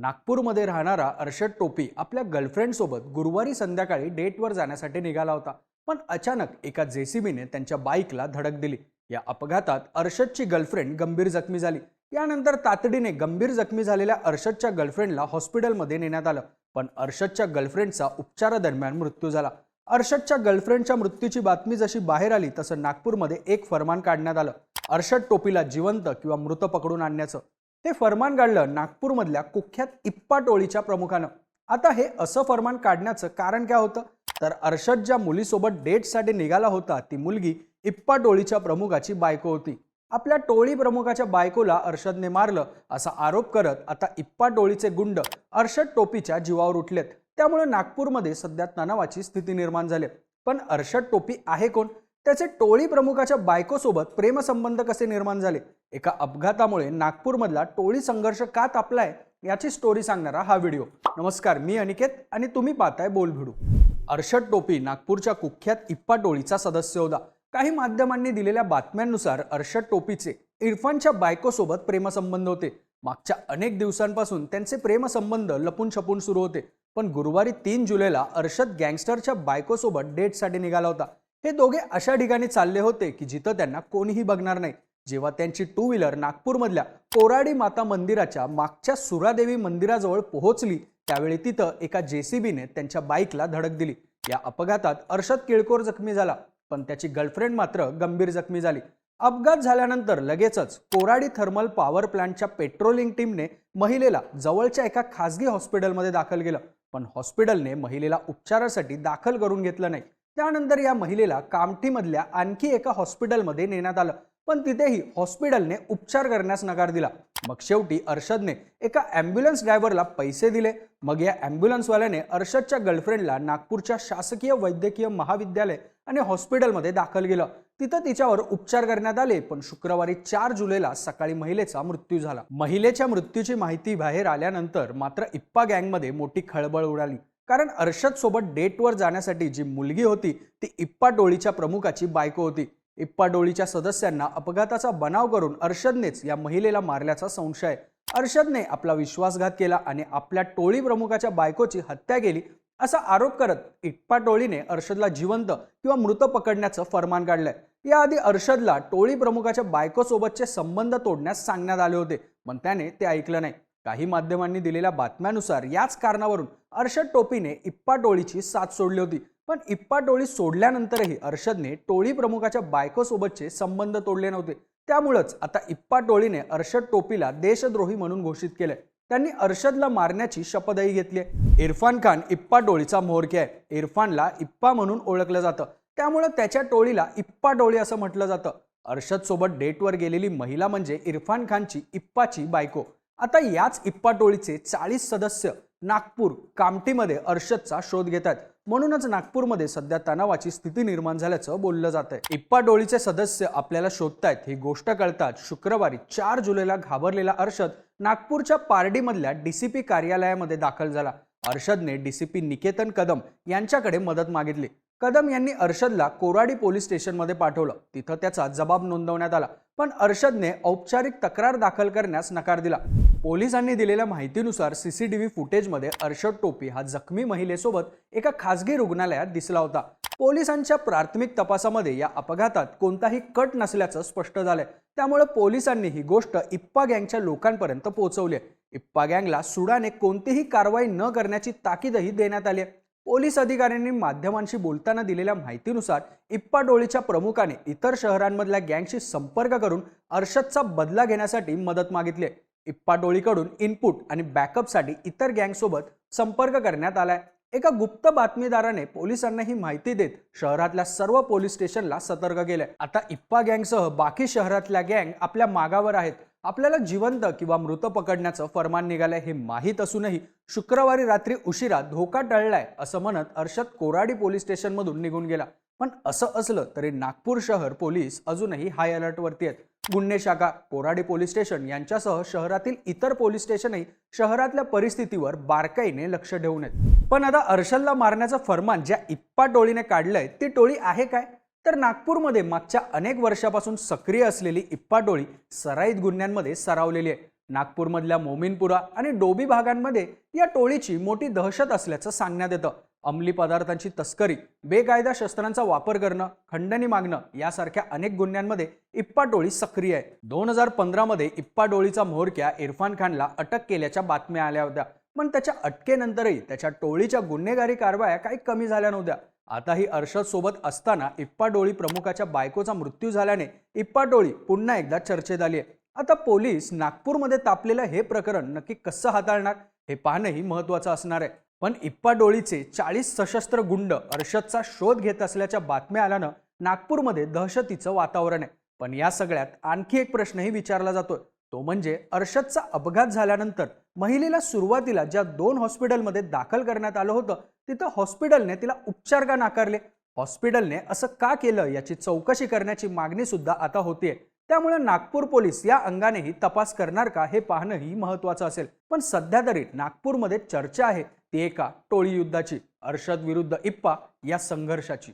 नागपूरमध्ये राहणारा अर्षद टोपी आपल्या गर्लफ्रेंडसोबत गुरुवारी संध्याकाळी डेटवर जाण्यासाठी निघाला होता. पण अचानक एका जेसीबीने त्यांच्या बाईकला धडक दिली. या अपघातात अर्षदची गर्लफ्रेंड गंभीर जखमी झाली. यानंतर तातडीने गंभीर जखमी झालेल्या अर्षदच्या गर्लफ्रेंडला हॉस्पिटलमध्ये नेण्यात आलं. पण अर्षदच्या गर्लफ्रेंडचा उपचारादरम्यान मृत्यू झाला. अर्षदच्या गर्लफ्रेंडच्या मृत्यूची बातमी जशी बाहेर आली तसं नागपूरमध्ये एक फरमान काढण्यात आलं. अर्षद टोपीला जिवंत किंवा मृत पकडून आणण्याचं. हे फरमान काढलं नागपूरमधल्या कुख्यात इप्पा टोळीच्या प्रमुखानं. आता हे असं फरमान काढण्याचं कारण काय होतं? तर अर्षद ज्या मुलीसोबत डेटसाठी निघाला होता ती मुलगी इप्पा टोळीच्या प्रमुखाची बायको होती. आपल्या टोळी प्रमुखाच्या बायकोला अर्षदने मारलं असा आरोप करत आता इप्पा टोळीचे गुंड अर्षद टोपीच्या जीवावर उठलेत. त्यामुळे नागपूरमध्ये सध्या तणावाची स्थिती निर्माण झाली पण अर्षद टोपी आहे कोण? त्याचे टोळी प्रमुखाच्या बायकोसोबत प्रेमसंबंध कसे निर्माण झाले? एका अपघातामुळे नागपूरमधला टोळी संघर्ष का तापलाय? याची स्टोरी सांगणारा हा व्हिडिओ नमस्कार मी अनिकेत आणि तुम्ही पाहताय बोल भिडू अर्षद टोपी नागपूरच्या कुख्यात इप्पा टोळीचा सदस्य होता. काही माध्यमांनी दिलेल्या बातम्यांनुसार अर्षद टोपीचे इरफानच्या बायकोसोबत प्रेमसंबंध होते. मागच्या अनेक दिवसांपासून त्यांचे प्रेमसंबंध लपून छपून सुरू होते. पण गुरुवारी तीन जुलैला अर्षद गँगस्टरच्या बायकोसोबत डेटसाठी निघाला होता. हे दोघे अशा ठिकाणी चालले होते की जिथं त्यांना कोणीही बघणार नाही. जेव्हा त्यांची टू व्हीलर नागपूरमधल्या कोराडी माता मंदिराच्या मागच्या सुरादेवी मंदिराजवळ पोहोचली त्यावेळी तिथं एका जेसीबीने त्यांच्या बाईकला धडक दिली. या अपघातात अर्षद किळकोर जखमी झाला पण त्याची गर्लफ्रेंड मात्र गंभीर जखमी झाली. अपघात झाल्यानंतर लगेचच कोराडी थर्मल पॉवर प्लांटच्या पेट्रोलिंग टीमने महिलेला जवळच्या एका खासगी हॉस्पिटलमध्ये दाखल केलं पण हॉस्पिटलने महिलेला उपचारासाठी दाखल करून घेतलं नाही. त्यानंतर या महिलेला कामठीमधल्या आणखी एका हॉस्पिटलमध्ये नेण्यात आलं. पण तिथेही हॉस्पिटलने उपचार करण्यास नकार दिला. मग शेवटी अर्षदने एका ॲम्ब्युलन्स ड्रायव्हरला पैसे दिले. मग या ॲम्ब्युलन्सवाल्याने अर्षदच्या गर्लफ्रेंडला नागपूरच्या शासकीय वैद्यकीय महाविद्यालय आणि हॉस्पिटलमध्ये दाखल केलं. तिथं तिच्यावर उपचार करण्यात आले पण शुक्रवारी चार जुलैला सकाळी महिलेचा मृत्यू झाला. महिलेच्या मृत्यूची माहिती बाहेर आल्यानंतर मात्र इप्पा गँगमध्ये मोठी खळबळ उडाली. कारण अर्षद सोबत डेटवर जाण्यासाठी जी मुलगी होती ती इप्पा टोळीच्या प्रमुखाची बायको होती. इप्पा टोळीच्या सदस्यांना अपघाताचा बनाव करून अर्षदनेच या महिलेला मारल्याचा संशय. आहे अर्षदने आपला विश्वासघात केला आणि आपल्या टोळी प्रमुखाच्या बायकोची हत्या केली असा आरोप करत इप्पा टोळीने अर्षदला जिवंत किंवा मृत पकडण्याचं फरमान काढलंय. याआधी अर्षदला टोळी प्रमुखाच्या बायकोसोबतचे संबंध तोडण्यास सांगण्यात आले होते पण त्याने ते ऐकलं नाही. काही माध्यमांनी दिलेल्या बातम्यानुसार याच कारणावरून अर्षद टोपीने इप्पा टोळीची साथ सोडली होती. पण इप्पा टोळी सोडल्यानंतरही अर्षदने टोळी प्रमुखाच्या बायकोसोबतचे संबंध तोडले नव्हते. त्यामुळंच आता इप्पा टोळीने अर्षद टोपीला देशद्रोही म्हणून घोषित केलंय. त्यांनी अर्षदला मारण्याची शपथही घेतली आहे. इरफान खान इप्पा टोळीचा म्होरके आहे. इरफानला इप्पा म्हणून ओळखलं जातं. त्यामुळं त्याच्या टोळीला इप्पा टोळी असं म्हटलं जातं. अर्षद सोबत डेटवर गेलेली महिला म्हणजे इरफान खानची इप्पाची बायको. आता याच इप्पाटोळीचे चाळीस सदस्य नागपूर कामठीमध्ये अर्षदचा शोध घेत आहेत. म्हणूनच नागपूरमध्ये सध्या तणावाची स्थिती निर्माण झाल्याचं बोललं जात आहे इप्पाटोळीचे सदस्य आपल्याला शोधतायत ही गोष्ट कळतात शुक्रवारी चार जुलैला घाबरलेला अर्षद नागपूरच्या पारडीमधल्या डीसीपी कार्यालयामध्ये दाखल झाला. अर्षदने डीसीपी निकेतन कदम यांच्याकडे मदत मागितली. कदम यांनी अर्षदला कोराडी पोलीस स्टेशनमध्ये पाठवलं. तिथं त्याचा जबाब नोंदवण्यात आला. पण अर्षदने औपचारिक तक्रार दाखल करण्यास नकार दिला. पोलिसांनी दिलेल्या माहितीनुसार सीसीटीव्ही फुटेजमध्ये अर्षद टोपी हा जखमी महिलेसोबत एका खासगी रुग्णालयात दिसला होता. पोलिसांच्या प्राथमिक तपासामध्ये या अपघातात कोणताही कट नसल्याचं स्पष्ट झालंय. त्यामुळे पोलिसांनी ही गोष्ट इप्पा गँगच्या लोकांपर्यंत पोहोचवली आहे इप्पा गँगला सुडाने कोणतीही कारवाई न करण्याची ताकीदही देण्यात आली आहे पोलीस अधिकाऱ्यांनी माध्यमांशी बोलताना दिलेल्या माहितीनुसार इप्पाडोळीच्या प्रमुखाने इतर शहरांमधल्या गँगशी संपर्क करून अर्षदचा बदला घेण्यासाठी मदत मागितली आहे. इप्पाडोळीकडून इनपुट आणि बॅकअपसाठी इतर गँगसोबत संपर्क करण्यात आलाय. एका गुप्त बातमीदाराने पोलिसांना ही माहिती देत शहरातल्या सर्व पोलीस स्टेशनला सतर्क केलंय. आता इप्पा गँगसह बाकी शहरातल्या गँग आपल्या मागावर आहेत. आपल्याला जिवंत किंवा मृत पकडण्याचं फरमान निघालंय हे माहीत असूनही शुक्रवारी रात्री उशिरा धोका टळलाय असं म्हणत अर्षद कोराडी पोलीस स्टेशनमधून निघून गेला. पण असं असलं तरी नागपूर शहर पोलीस अजूनही हाय अलर्टवरती आहेत. गुन्हे शाखा कोराडी पोलीस स्टेशन यांच्यासह शहरातील इतर पोलीस स्टेशनही शहरातल्या परिस्थितीवर बारकाईने लक्ष ठेवून आहेत. पण आता अर्षदला मारण्याचं फरमान ज्या इप्पा टोळीने काढलंय ती टोळी आहे काय? तर नागपूरमध्ये मागच्या अनेक वर्षापासून सक्रिय असलेली इप्पा टोळी सराईत गुन्ह्यांमध्ये सरावलेली आहे. नागपूरमधल्या मोमिनपुरा आणि डोबी भागांमध्ये या टोळीची मोठी दहशत असल्याचं सांगण्यात येतं. अंमली पदार्थांची तस्करी बेकायदा शस्त्रांचा वापर करणं खंडणी मागणं यासारख्या अनेक गुन्ह्यांमध्ये इप्पा टोळी सक्रिय आहे. दोन हजार पंधरामध्ये इप्पा टोळीचा म्होरक्या इरफान खानला अटक केल्याच्या बातम्या आल्या होत्या. पण त्याच्या अटकेनंतरही त्याच्या टोळीच्या गुन्हेगारी कारवाया काही कमी झाल्या नव्हत्या. आताही अर्षद सोबत असताना इप्पाडोळी प्रमुखाच्या बायकोचा मृत्यू झाल्याने इप्पाडोळी पुन्हा एकदा चर्चेत आली आहे आता पोलीस नागपूरमध्ये तापलेलं हे प्रकरण नक्की कसं हाताळणार हे पाहणंही महत्त्वाचं असणार आहे. पण इप्पा डोळीचे चाळीस सशस्त्र गुंड अर्षदचा शोध घेत असल्याच्या बातम्या आल्यानं नागपूरमध्ये दहशतीचं वातावरण आहे. पण या सगळ्यात आणखी एक प्रश्नही विचारला जातोय. तो म्हणजे अर्षदचा अपघात झाल्यानंतर महिलेला सुरुवातीला ज्या दोन हॉस्पिटलमध्ये दाखल करण्यात आलं होतं तिथं हॉस्पिटलने तिला उपचार का नाकारले हॉस्पिटलने असं का केलं याची चौकशी करण्याची मागणी सुद्धा आता होतीये. त्यामुळे नागपूर पोलीस या अंगानेही तपास करणार का हे पाहणंही महत्वाचं असेल. पण सध्या तरी नागपूरमध्ये चर्चा आहे ती एका टोळी युद्धाची अर्षद विरुद्ध इप्पा या संघर्षाची.